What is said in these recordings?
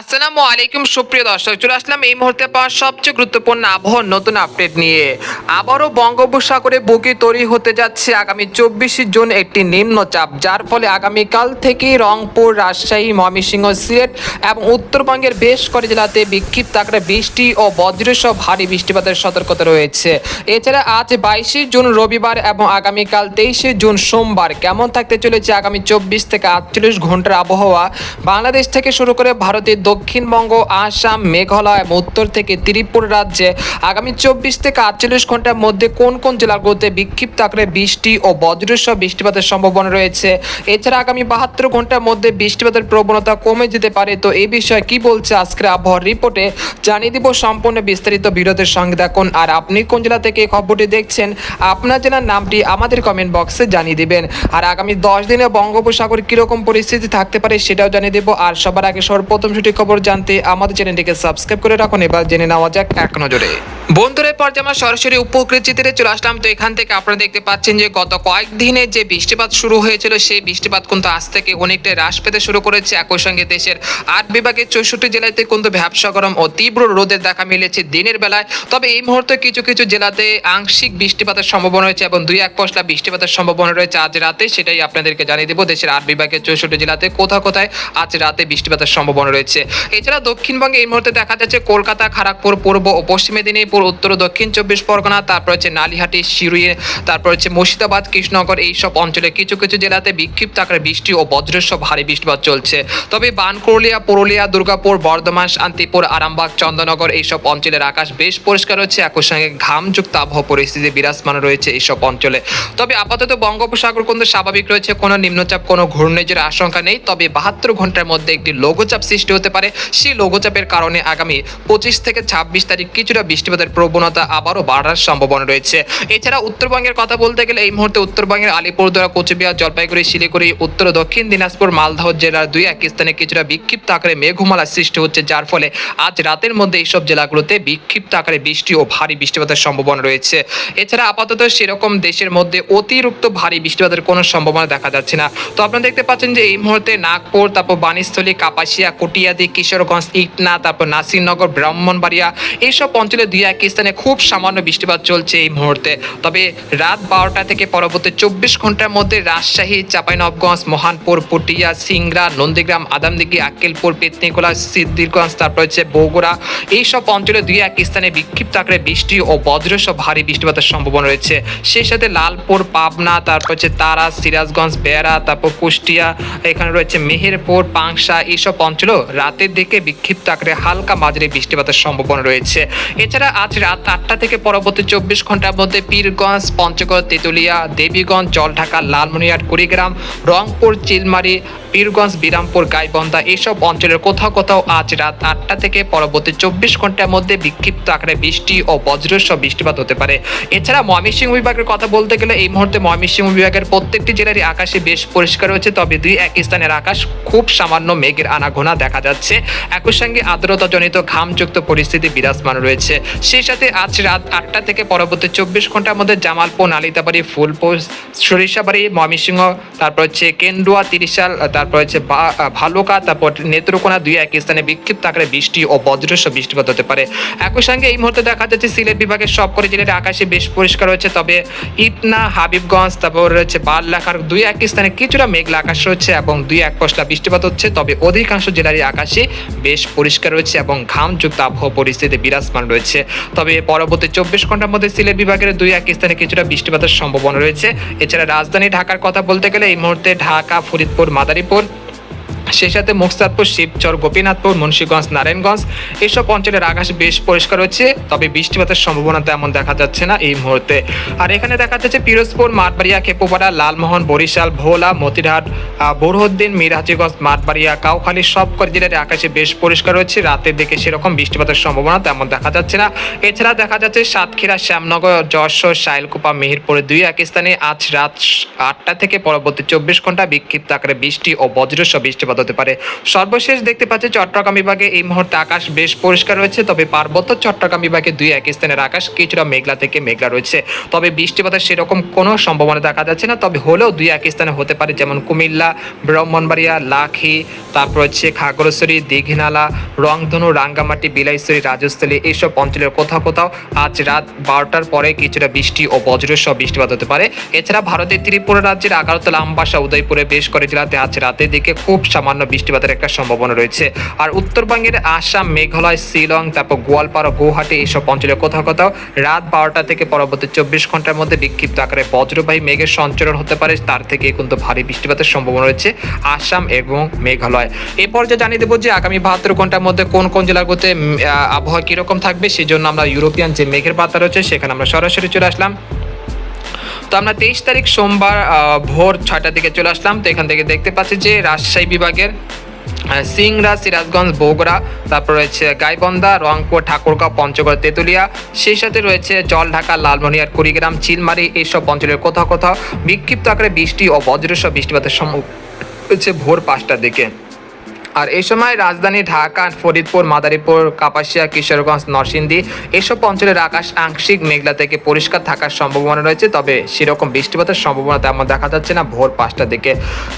আসসালামু আলাইকুম, সুপ্রিয় দর্শক। চলে আসলাম এই মুহূর্তে পাওয়া সবচেয়ে গুরুত্বপূর্ণ আবহাওয়ার নতুন আপডেট নিয়ে। আবারও বঙ্গোপসাগরে বুকে তৈরি হতে যাচ্ছে আগামী চব্বিশে জুন একটি নিম্নচাপ, যার ফলে আগামীকাল থেকে রংপুর, রাজশাহী, ময়মনসিংহ, সিলেট এবং উত্তরবঙ্গের বেশ কয়েক জেলাতে বিক্ষিপ্ত আকারে বৃষ্টি ও বজ্রসহ ভারী বৃষ্টিপাতের সতর্কতা রয়েছে। এছাড়া আজ বাইশে জুন রবিবার এবং আগামীকাল তেইশে জুন সোমবার কেমন থাকতে চলেছে আগামী চব্বিশ থেকে আটচল্লিশ ঘণ্টার আবহাওয়া? বাংলাদেশ থেকে শুরু করে ভারতের দক্ষিণবঙ্গ, আসাম, মেঘালয় এবং উত্তর থেকে ত্রিপুরা রাজ্যে আগামী চব্বিশ থেকে আটচল্লিশ ঘণ্টার মধ্যে কোন কোন জেলাগুলোতে বিক্ষিপ্ত আকারে বৃষ্টি ও বজ্রসহ বৃষ্টিপাতের সম্ভাবনা রয়েছে? এছাড়া আগামী বাহাত্তর ঘণ্টার মধ্যে বৃষ্টিপাতের প্রবণতা কমে যেতে পারে, তো এই বিষয়ে কি বলছে আজকের আবহাওয়ার রিপোর্টে জানিয়ে দিব সম্পূর্ণ বিস্তারিত বিরোধের সঙ্গে দেখুন আর আপনি কোন জেলা থেকে এই খবরটি দেখছেন, আপনার জেলার নামটি আমাদের কমেন্ট বক্সে জানিয়ে দিবেন। আর আগামী দশ দিনে বঙ্গোপসাগর কীরকম পরিস্থিতি থাকতে পারে সেটাও জানিয়ে দেবো। আর সবার আগে সর্বপ্রথম সঠিক খবর জানতে আমাদের চ্যানেলটিকে সাবস্ক্রাইব করে রাখুন। এবার জেনে নেওয়া যাক এক নজরে। বন্ধুদের পর আমরা সরাসরি উপকৃত চিত্রে চলে আসলাম, তো এখান থেকে আপনারা দেখতে পাচ্ছেন যে গত কয়েকদিনে যে বৃষ্টিপাত শুরু হয়েছিল, সেই বৃষ্টিপাত কিন্তু আজ থেকে অনেকটাই হ্রাস পেতে শুরু করেছে। একই সঙ্গে দেশের আট বিভাগের চৌষট্টি জেলাতে কিন্তু ব্যবসা গরম ও তীব্র রোদের দেখা মিলেছে দিনের বেলায়। তবে এই মুহূর্তে কিছু কিছু জেলাতে আংশিক বৃষ্টিপাতের সম্ভাবনা রয়েছে এবং দুই এক পশলা বৃষ্টিপাতের সম্ভাবনা রয়েছে আজ রাতে, সেটাই আপনাদেরকে জানিয়ে দেবো। দেশের আট বিভাগের চৌষট্টি জেলাতে কোথাও কোথায় আজ রাতে বৃষ্টিপাতের সম্ভাবনা রয়েছে। এছাড়া দক্ষিণবঙ্গে এই মুহূর্তে দেখা যাচ্ছে কলকাতা খড়গপুর পূর্ব ও পশ্চিম মেদিনীপুর উত্তর, দক্ষিণ চব্বিশ পরগনা, তারপর হচ্ছে নালিহাটি শিরুই তারপর হচ্ছে মুর্শিদাবাদ, কৃষ্ণনগর, এইসব অঞ্চলে কিছু কিছু জেলাতে বিক্ষিপ্ত আকারে বৃষ্টি ও বজ্রসহ ভারী বৃষ্টিপাত চলছে। তবে বানকুরলিয়া পুরুলিয়া, দুর্গাপুর, বর্ধমান, শান্তিপুর, আরামবাগ, চন্দ্রনগর এইসব অঞ্চলের আকাশ বেশ পরিষ্কার হচ্ছে। একই সঙ্গে ঘামযুক্ত আবহাওয়া পরিস্থিতি বিরাজমান রয়েছে এইসব অঞ্চলে। তবে আপাতত বঙ্গোপসাগর কিন্তু স্বাভাবিক রয়েছে। কোনো নিম্নচাপ, কোনো ঘূর্ণিঝড়ের আশঙ্কা নেই। তবে বাহাত্তর ঘণ্টার মধ্যে একটি লঘুচাপ সৃষ্টি হতে পারে। সেই লঘুচাপের কারণে আগামী পঁচিশ থেকে ছাব্বিশ তারিখ কিছুটা বৃষ্টিপাতের প্রবণতা আবারও বাড়ার সম্ভাবনা রয়েছে। এছাড়া উত্তরবঙ্গের কথা বলতে গেলে এই মুহূর্তে উত্তরবঙ্গের আলিপুরদুয়ার, কোচবিহার, জলপাইগুড়ি, শিলিগুড়ি, উত্তর দক্ষিণ দিনাজপুর, মালদহ জেলার দুই এক স্থানে কিছুটা বিক্ষিপ্ত আকারে মেঘমালা সৃষ্টি হচ্ছে, যার ফলে আজ রাতের মধ্যে এইসব জেলাগুলোতে বিক্ষিপ্ত আকারে বৃষ্টি ও ভারী বৃষ্টিপাতের সম্ভাবনা রয়েছে। এছাড়া আপাতত সেরকম দেশের মধ্যে অতিরিক্ত ভারী বৃষ্টিপাতের কোনো সম্ভাবনা দেখা যাচ্ছে না। তো আপনারা দেখতে পাচ্ছেন যে এই মুহূর্তে নাগপুর, তারপর বাণীস্থলী কাপাসিয়া, কটিয়াদি, কিশোরগঞ্জ, ইটনা, তারপর নাসিরনগর, ব্রাহ্মণবাড়িয়া, এইসব অঞ্চলে দুই এক স্থানে খুব সামান্য বৃষ্টিপাত চলছে এই মুহূর্তে। তবে রাত বারোটা থেকে পরবর্তী চব্বিশ ঘণ্টার মধ্যে রাজশাহী চাঁপাইনবগঞ্জ মহানপুর, পুটিয়া, সিংড়া, নন্দীগ্রাম, আদামদিঘি, আক্কেলপুর, পেতনিকোলা সিদ্দিরগঞ্জ তারপর হচ্ছে বগুড়া এইসব অঞ্চলে দুই এক স্থানে বিক্ষিপ্ত আকারে বৃষ্টি ও বজ্রসহ ভারী বৃষ্টিপাতের সম্ভাবনা রয়েছে। সেই সাথে লালপুর, পাবনা, তারপর হচ্ছে তারা, সিরাজগঞ্জ, বেড়া, তারপর কুষ্টিয়া, এখানে রয়েছে মেহেরপুর, পাংশা এইসব অঞ্চলেও রাতের দিকে বিক্ষিপ্ত আকারে হালকা মাঝারি বৃষ্টিপাতের সম্ভাবনা রয়েছে। এছাড়া আজ রাত আটটা থেকে পরবর্তী চব্বিশ ঘণ্টার মধ্যে পীরগঞ্জ, পঞ্চগড়, তেঁতুলিয়া, দেবীগঞ্জ, জলঢাকা, লালমনিরহাট, কুড়িগ্রাম, রংপুর, চিলমারি পীরগঞ্জ বিরামপুর, গাইবন্ধা এইসব অঞ্চলের কোথাও কোথাও আজ রাত আটটা থেকে পরবর্তী চব্বিশ ঘণ্টার মধ্যে বিক্ষিপ্ত আকারে বৃষ্টি ও বজ্রসহ বৃষ্টিপাত হতে পারে। এছাড়া ময়মনসিংহ বিভাগের কথা বলতে গেলে এই মুহূর্তে ময়মনসিংহ বিভাগের প্রত্যেকটি জেলারই আকাশে বেশ পরিষ্কার রয়েছে, তবে দুই এক স্থানের আকাশ খুব সামান্য মেঘের আনাঘোনা দেখা যাচ্ছে। একই সঙ্গে আর্দ্রতাজনিত ঘামযুক্ত পরিস্থিতি বিরাজমান রয়েছে। সেই সাথে আজ রাত আটটা থেকে পরবর্তী চব্বিশ ঘণ্টার মধ্যে জামালপুর, নালিতাবাড়ি, ফুলপুর, সরিষাবাড়ি, ময়মনসিংহ, তারপর হচ্ছে কেন্দুয়া, তিরিশাল তারপর হচ্ছে ভালুকা, তারপর নেত্রকোনা দুই এক স্থানে বিক্ষিপ্ত আকারে বৃষ্টি ও বজ্রসহ বৃষ্টিপাত হতে পারে। একই সঙ্গে এই মুহূর্তে দেখা যাচ্ছে সিলেট বিভাগের সবকটি জেলার আকাশে বেশ পরিষ্কার রয়েছে, তবে ইটনা, হাবিবগঞ্জ, তারপর রয়েছে বারলাখার দুই এক স্থানে কিছুটা মেঘলা আকাশ রয়েছে এবং দুই এক পশলা বৃষ্টিপাত হচ্ছে, তবে অধিকাংশ জেলারই আকাশে বেশ পরিষ্কার রয়েছে এবং ঘামযুক্ত আবহাওয়া পরিস্থিতি বিরাজমান রয়েছে। তবে পরবর্তী চব্বিশ ঘণ্টার মধ্যে সিলেট বিভাগের দুই এক স্থানে কিছুটা বৃষ্টিপাতের সম্ভাবনা রয়েছে। এছাড়া রাজধানী ঢাকার কথা বলতে গেলে এই মুহূর্তে ঢাকা, ফরিদপুর, মাদারীপুর por সেই সাথে মুকসাদপুর, শিবচর, গোপীনাথপুর, মুন্সীগঞ্জ, নারায়ণগঞ্জ, এসব অঞ্চলের আকাশ বেশ পরিষ্কার রয়েছে তবে বৃষ্টিপাতের সম্ভাবনা তেমন দেখা যাচ্ছে না এই মুহূর্তে। আর এখানে দেখা যাচ্ছে পিরোজপুর, মাঠবাড়িয়া, খেপুপাড়া, লালমোহন, বরিশাল, ভোলা, মতিরহাট বোরহদ্দিন মিরাজিগঞ্জ মাঠবাড়িয়া, কাউখালী সব জেলার আকাশে বেশ পরিষ্কার রয়েছে রাতের দিকে সেরকম বৃষ্টিপাতের সম্ভাবনা তেমন দেখা যাচ্ছে না। এছাড়া দেখা যাচ্ছে সাতক্ষীরা, শ্যামনগর, যশোর, শাইলকুপা, মেহেরপুরে দুই এক স্থানে আজ রাত আটটা থেকে পরবর্তী চব্বিশ ঘণ্টা বিক্ষিপ্ত আকারে বৃষ্টি ও বজ্রসহ বৃষ্টিপাত হতে পারে। সর্বশেষ দেখতে পাচ্ছি চট্টগ্রাম বিভাগে এই মুহূর্তে আকাশ বেশ পরিষ্কার রয়েছে, তবে পার্বত্য চট্টগ্রাম বিভাগে দুই এক স্থানের আকাশ কিছুটা মেঘলা থেকে মেঘলা রয়েছে। তবে বৃষ্টিপাতের সেরকম কোনো সম্ভাবনা দেখা যাচ্ছে না, তবে হলেও দুই এক স্থানে হতে পারে, যেমন কুমিল্লা, ব্রাহ্মণবাড়িয়া, লাখি, তারপর হচ্ছে খাগড়াছড়ি, দীঘিনালা, রংধনু, রাঙ্গামাটি, বিলাইছড়ি, রাজস্থলী এইসব অঞ্চলের কোথাও কোথাও আজ রাত বারোটার পরে কিছুটা বৃষ্টি ও বজ্রসহ বৃষ্টিপাত হতে পারে। এছাড়া ভারতের ত্রিপুরা রাজ্যের আগারতলা আমবাসা উদয়পুরে বেশ করে জেলাতে আজ রাতের দিকে খুব সামান্য বৃষ্টিপাতের একটা সম্ভাবনা রয়েছে। আর উত্তরবঙ্গের আসাম, মেঘালয়, শিলং, তারপর গোয়ালপাড়া, গুয়াহাটি এইসব অঞ্চলে কোথাও কোথাও রাত বারোটা থেকে পরবর্তী চব্বিশ ঘণ্টার মধ্যে বিক্ষিপ্ত আকারে বজ্রবাহী মেঘের সঞ্চরণ হতে পারে। তার থেকে কিন্তু ভারী বৃষ্টিপাতের সম্ভাবনা রয়েছে আসাম এবং মেঘালয়। এ পর্যায়ে জানিয়ে দেবো যে আগামী বাহাত্তর ঘণ্টার মধ্যে কোন কোন জেলাগুলোতে আবহাওয়া কীরকম থাকবে সেই জন্য আমরা ইউরোপিয়ান যে মেঘের পাতা রয়েছে, সেখানে আমরা সরাসরি চলে আসলাম। তো আমরা তেইশ তারিখ সোমবার ভোর ছয়টার দিকে চলে আসলাম। তো এখান থেকে দেখতে পাচ্ছি যে রাজশাহী বিভাগের সিংড়া সিরাজগঞ্জ, বগুড়া, তারপর রয়েছে গাইবন্ধা, রংপুর, ঠাকুরগাঁও, পঞ্চগড়, তেঁতুলিয়া। সেই সাথে রয়েছে জলঢাকা, লালমনিয়ার, কুড়িগ্রাম, চিলমারি এইসব অঞ্চলের কোথাও কোথাও বিক্ষিপ্ত আকারে বৃষ্টি ও বজ্রসহ বৃষ্টিপাতের সম্ভব হচ্ছে ভোর পাঁচটার দিকে। আর এই সময় রাজধানী ঢাকা, ফরিদপুর, মাদারীপুর, কাপাসিয়া, কিশোরগঞ্জ, নরসিংদী এসব অঞ্চলের আকাশ আংশিক মেঘলা থেকে পরিষ্কার থাকার সম্ভাবনা রয়েছে, তবে সেরকম বৃষ্টিপাতের সম্ভাবনা তেমন দেখা যাচ্ছে না ভোর পাঁচটার দিকে।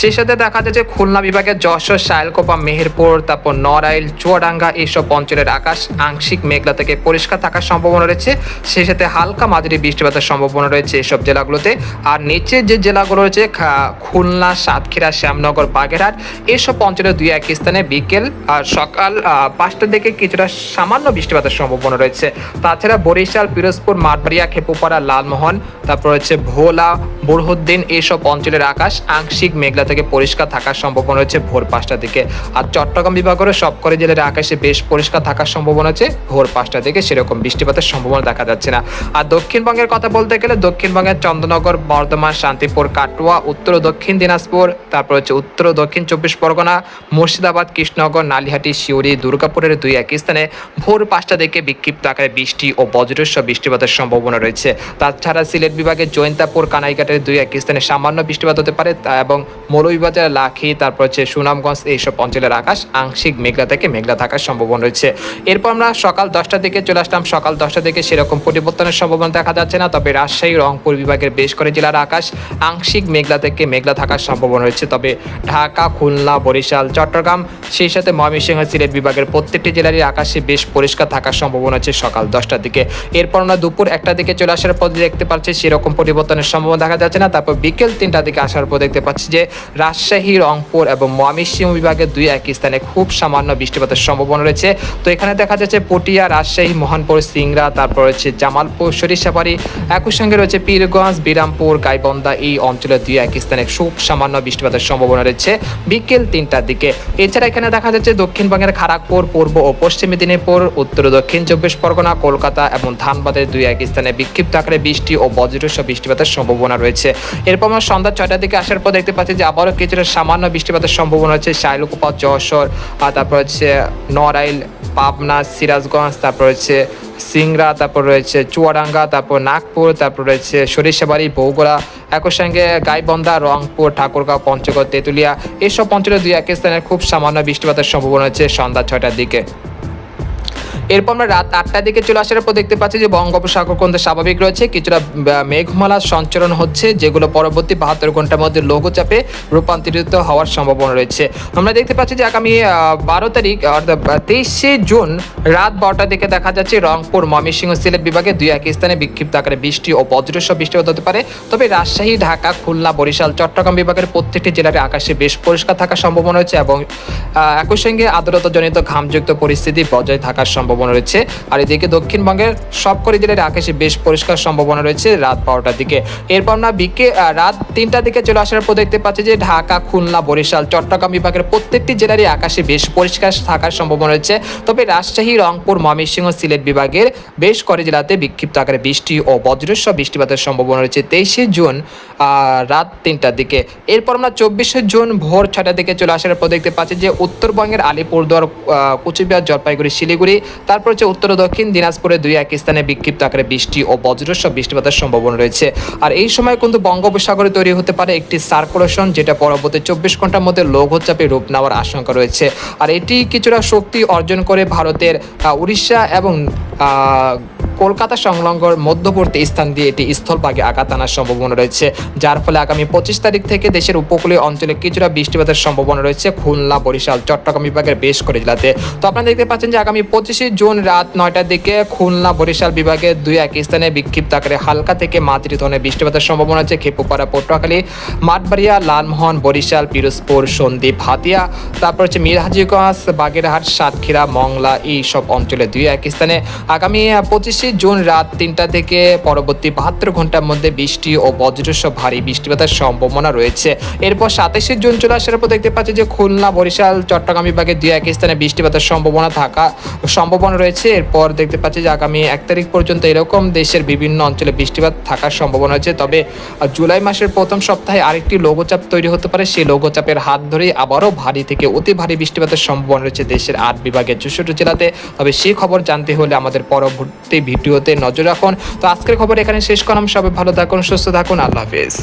সেই সাথে দেখা যাচ্ছে খুলনা বিভাগের যশোর শায়লকোপা মেহেরপুর, তারপর নড়াইল, চুয়াডাঙ্গা এইসব অঞ্চলের আকাশ আংশিক মেঘলা থেকে পরিষ্কার থাকার সম্ভাবনা রয়েছে। সেই সাথে হালকা মাঝারি বৃষ্টিপাতের সম্ভাবনা রয়েছে এসব জেলাগুলোতে। আর নিচে যে জেলাগুলো রয়েছে খুলনা, সাতক্ষীরা, শ্যামনগর, বাগেরহাট, এসব অঞ্চলের দুই এক স্থানে বিকেল আর সকাল পাঁচটার দিকে কিছুটা সামান্য বৃষ্টিপাতের সম্ভাবনা রয়েছে। তাছাড়া বরিশাল, পিরোজপুর, মাঠবাড়িয়া, খেপুপাড়া, লালমোহন, তারপর হচ্ছে ভোলা, বুরহুদ্দিন এইসব অঞ্চলের আকাশ আংশিক মেঘলা থেকে পরিষ্কার থাকার সম্ভাবনা রয়েছে ভোর পাঁচটার দিকে। আর চট্টগ্রাম বিভাগেরও সবকটি জেলার আকাশে বেশ পরিষ্কার থাকার সম্ভাবনা আছে ভোর পাঁচটা থেকে সেরকম বৃষ্টিপাতের সম্ভাবনা দেখা যাচ্ছে না। আর দক্ষিণবঙ্গের কথা বলতে গেলে দক্ষিণবঙ্গের চন্দ্রনগর, বর্ধমান, শান্তিপুর, কাটোয়া, উত্তর দক্ষিণ দিনাজপুর, তারপর হচ্ছে উত্তর দক্ষিণ চব্বিশ পরগনা, মুর্শিদাবাদ কৃষ্ণনগর, নালিহাটি শিউরি দুর্গাপুরের দুই এক স্থানে ভোর পাঁচটা থেকে বিক্ষিপ্ত আকারে বৃষ্টি ও বজ্রস্ব বৃষ্টিপাতের সম্ভাবনা রয়েছে। তাছাড়া সিলেট বিভাগের জৈন্তাপুর, কানাইঘাটের দুই এক স্থানে সামান্য বৃষ্টিপাত হতে পারে এবং মৌলভীবাজার, লাখি, তারপর হচ্ছে সুনামগঞ্জ এইসব অঞ্চলের আকাশ আংশিক মেঘলা থেকে মেঘলা থাকার সম্ভাবনা রয়েছে। এরপর আমরা সকাল দশটার দিকে চলে আসলাম। সকাল দশটা থেকে সেরকম পরিবর্তনের সম্ভাবনা দেখা যাচ্ছে না, তবে রাজশাহী, রংপুর বিভাগের বেশ করে জেলার আকাশ আংশিক মেঘলা থেকে মেঘলা থাকার সম্ভাবনা রয়েছে। তবে ঢাকা, খুলনা, বরিশাল, চট্টগ্রাম Instagram সেই সাথে ময়মনসিংহ সিলেট বিভাগের প্রত্যেকটি জেলারই আকাশে বেশ পরিষ্কার থাকার সম্ভাবনা আছে সকাল দশটার দিকে। এরপর আমরা দুপুর একটার দিকে চলে আসার পর দেখতে পাচ্ছি সেরকম পরিবর্তনের সম্ভাবনা দেখা যাচ্ছে না। তারপর বিকেল তিনটার দিকে আসার পর দেখতে পাচ্ছি যে রাজশাহী, রংপুর এবং ময়মনসিংহ বিভাগের দুই এক স্থানে খুব সামান্য বৃষ্টিপাতের সম্ভাবনা রয়েছে। তো এখানে দেখা যাচ্ছে পটিয়া, রাজশাহী, মোহনপুর, সিংড়া, তারপর রয়েছে জামালপুর, সরিষাবাড়ি, একই সঙ্গে রয়েছে পীরগঞ্জ, বিরামপুর, গাইবন্ধা এই অঞ্চলের দুই এক স্থানে খুব সামান্য বৃষ্টিপাতের সম্ভাবনা রয়েছে বিকেল তিনটার দিকে। এছাড়া এখানে দেখা যাচ্ছে দক্ষিণবঙ্গের খড়গপুর পূর্ব ও পশ্চিম মেদিনীপুর, উত্তর দক্ষিণ চব্বিশ পরগনা, কলকাতা এবং ধানবাদের দুই এক স্থানে বিক্ষিপ্ত আকারে বৃষ্টি ও বজ্রসহ বৃষ্টিপাতের সম্ভাবনা রয়েছে। এরপর আমরা সন্ধ্যা ছয়টার দিকে আসার পর দেখতে পাচ্ছি যে আবারও কিছুটা সামান্য বৃষ্টিপাতের সম্ভাবনা রয়েছে। শাইলকুপা, যশোর, আর তারপর হচ্ছে নড়াইল, পাবনা, সিরাজগঞ্জ, তারপর হচ্ছে সিংড়া, তারপর রয়েছে চুয়াডাঙ্গা, তারপর নাগপুর, তারপর রয়েছে সরিষাবাড়ি, বগুড়া একই সঙ্গে গাইবন্ধা, রংপুর, ঠাকুরগাঁও, পঞ্চগড়, তেঁতুলিয়া, এসব অঞ্চলে দুই এক স্থানে খুব সামান্য বৃষ্টিপাতের সম্ভাবনা হচ্ছে সন্ধ্যা ছয়টার দিকে। এরপর আমরা রাত আটটার দিকে চলে আসার পর দেখতে পাচ্ছি যে বঙ্গোপসাগর কিন্তু স্বাভাবিক রয়েছে, কিছুটা মেঘমালা সঞ্চরণ হচ্ছে, যেগুলো পরবর্তী বাহাত্তর ঘণ্টার মধ্যে লঘুচাপে রূপান্তরিত হওয়ার সম্ভাবনা রয়েছে। আমরা দেখতে পাচ্ছি যে আগামী বারো তারিখ অর্থাৎ তেইশে জুন রাত বারোটার দিকে দেখা যাচ্ছে রংপুর ময়মনসিংহ সিলেট বিভাগে দুই এক স্থানে বিক্ষিপ্ত আকারে বৃষ্টি ও বজ্রসহ বৃষ্টি হতে পারে। তবে রাজশাহী, ঢাকা, খুলনা, বরিশাল, চট্টগ্রাম বিভাগের প্রত্যেকটি জেলার আকাশে বেশ পরিষ্কার থাকার সম্ভাবনা রয়েছে এবং একই সঙ্গে আর্দ্রতাজনিত ঘামযুক্ত পরিস্থিতি বজায় থাকার সম্ভাবনা রয়েছে। আর এদিকে দক্ষিণবঙ্গের সবকটি জেলার আকাশে বেশ পরিষ্কার সম্ভাবনা রয়েছে রাত বারোটার দিকে। এরপর আমরা বিকে রাত তিনটার দিকে চলে আসার পর দেখতে পাচ্ছি যে ঢাকা, খুলনা, বরিশাল, চট্টগ্রাম বিভাগের প্রত্যেকটি জেলারই আকাশে বেশ পরিষ্কার থাকার সম্ভাবনা রয়েছে। তবে রাজশাহী, রংপুর, ময়মনসিংহ, সিলেট বিভাগের বেশ কটি জেলাতে বিক্ষিপ্ত আকারে বৃষ্টি ও বজ্রস্ব বৃষ্টিপাতের সম্ভাবনা রয়েছে তেইশে জুন রাত তিনটার দিকে। এরপর আমরা চব্বিশে জুন ভোর ছটার দিকে চলে আসার পর দেখতে পাচ্ছি যে উত্তরবঙ্গের আলিপুরদুয়ার কুচবিহার, জলপাইগুড়ি, শিলিগুড়ি তারপর হচ্ছে উত্তর ও দক্ষিণ দিনাজপুরে দুই এক স্থানে বিক্ষিপ্ত আকারে বৃষ্টি ও বজ্রসহ বৃষ্টিপাতের সম্ভাবনা রয়েছে। আর এই সময় কিন্তু বঙ্গোপসাগরে তৈরি হতে পারে একটি সার্কুলেশন, যেটা পরবর্তী চব্বিশ ঘণ্টার মধ্যে লঘুচাপে রূপ নেওয়ার আশঙ্কা রয়েছে। আর এটি কিছুটা শক্তি অর্জন করে ভারতের উড়িষ্যা এবং কলকাতা সংলগ্ন মধ্যবর্তী স্থান দিয়ে এটি স্থলভাগে আঘাত আনার সম্ভাবনা রয়েছে। যার ফলে আগামী পঁচিশ তারিখ থেকে দেশের উপকূলীয় অঞ্চলে কিছুটা বৃষ্টিপাতের সম্ভাবনা রয়েছে খুলনা, বরিশাল, চট্টগ্রাম বিভাগের বেশ করে জেলাতে। তো আপনারা দেখতে পাচ্ছেন যে আগামী পঁচিশে জুন রাত নয়টার দিকে খুলনা, বরিশাল বিভাগের দুই এক স্থানে বিক্ষিপ্ত আকারে হালকা থেকে মাঝারি ধরনের বৃষ্টিপাতের সম্ভাবনা আছে খেপুপাড়া, পটুয়াখালী, মাঠবাড়িয়া, লালমোহন, বরিশাল, পিরোজপুর, সন্দ্বীপ, হাতিয়া, তারপর হচ্ছে মিরহাজিগঞ্জ, বাগেরহাট, সাতক্ষীরা, মংলা এই সব অঞ্চলে দুই এক স্থানে। আগামী পঁচিশে জুন রাত তিনটা থেকে পরবর্তী বাহাত্তর ঘণ্টার মধ্যে বৃষ্টি ও বজ্রসহ ভারী বৃষ্টিপাতের সম্ভাবনা রয়েছে। এরপর সাতাশে জুন চলে আসার পর দেখতে পাচ্ছি যে খুলনা, বরিশাল, চট্টগ্রাম বিভাগে দুই এক স্থানে বৃষ্টিপাতের সম্ভাবনা থাকা সম্ভাবনা রয়েছে। এরপর দেখতে পাচ্ছি যে আগামী এক তারিখ পর্যন্ত এরকম দেশের বিভিন্ন অঞ্চলে বৃষ্টিপাত থাকার সম্ভাবনা রয়েছে। তবে জুলাই মাসের প্রথম সপ্তাহে আরেকটি লঘুচাপ তৈরি হতে পারে। সেই লঘুচাপের হাত ধরেই আবারও ভারী থেকে অতি ভারী বৃষ্টিপাতের সম্ভাবনা রয়েছে দেশের আট বিভাগের চৌষট্টি জেলাতে। তবে সেই খবর জানতে হলে আমাদের পরবর্তী ভিডিওতে নজর রাখুন। তো আজকের খবর এখানে শেষ করলাম। সবাই ভালো থাকুন, সুস্থ থাকুন। আল্লাহ হাফেজ।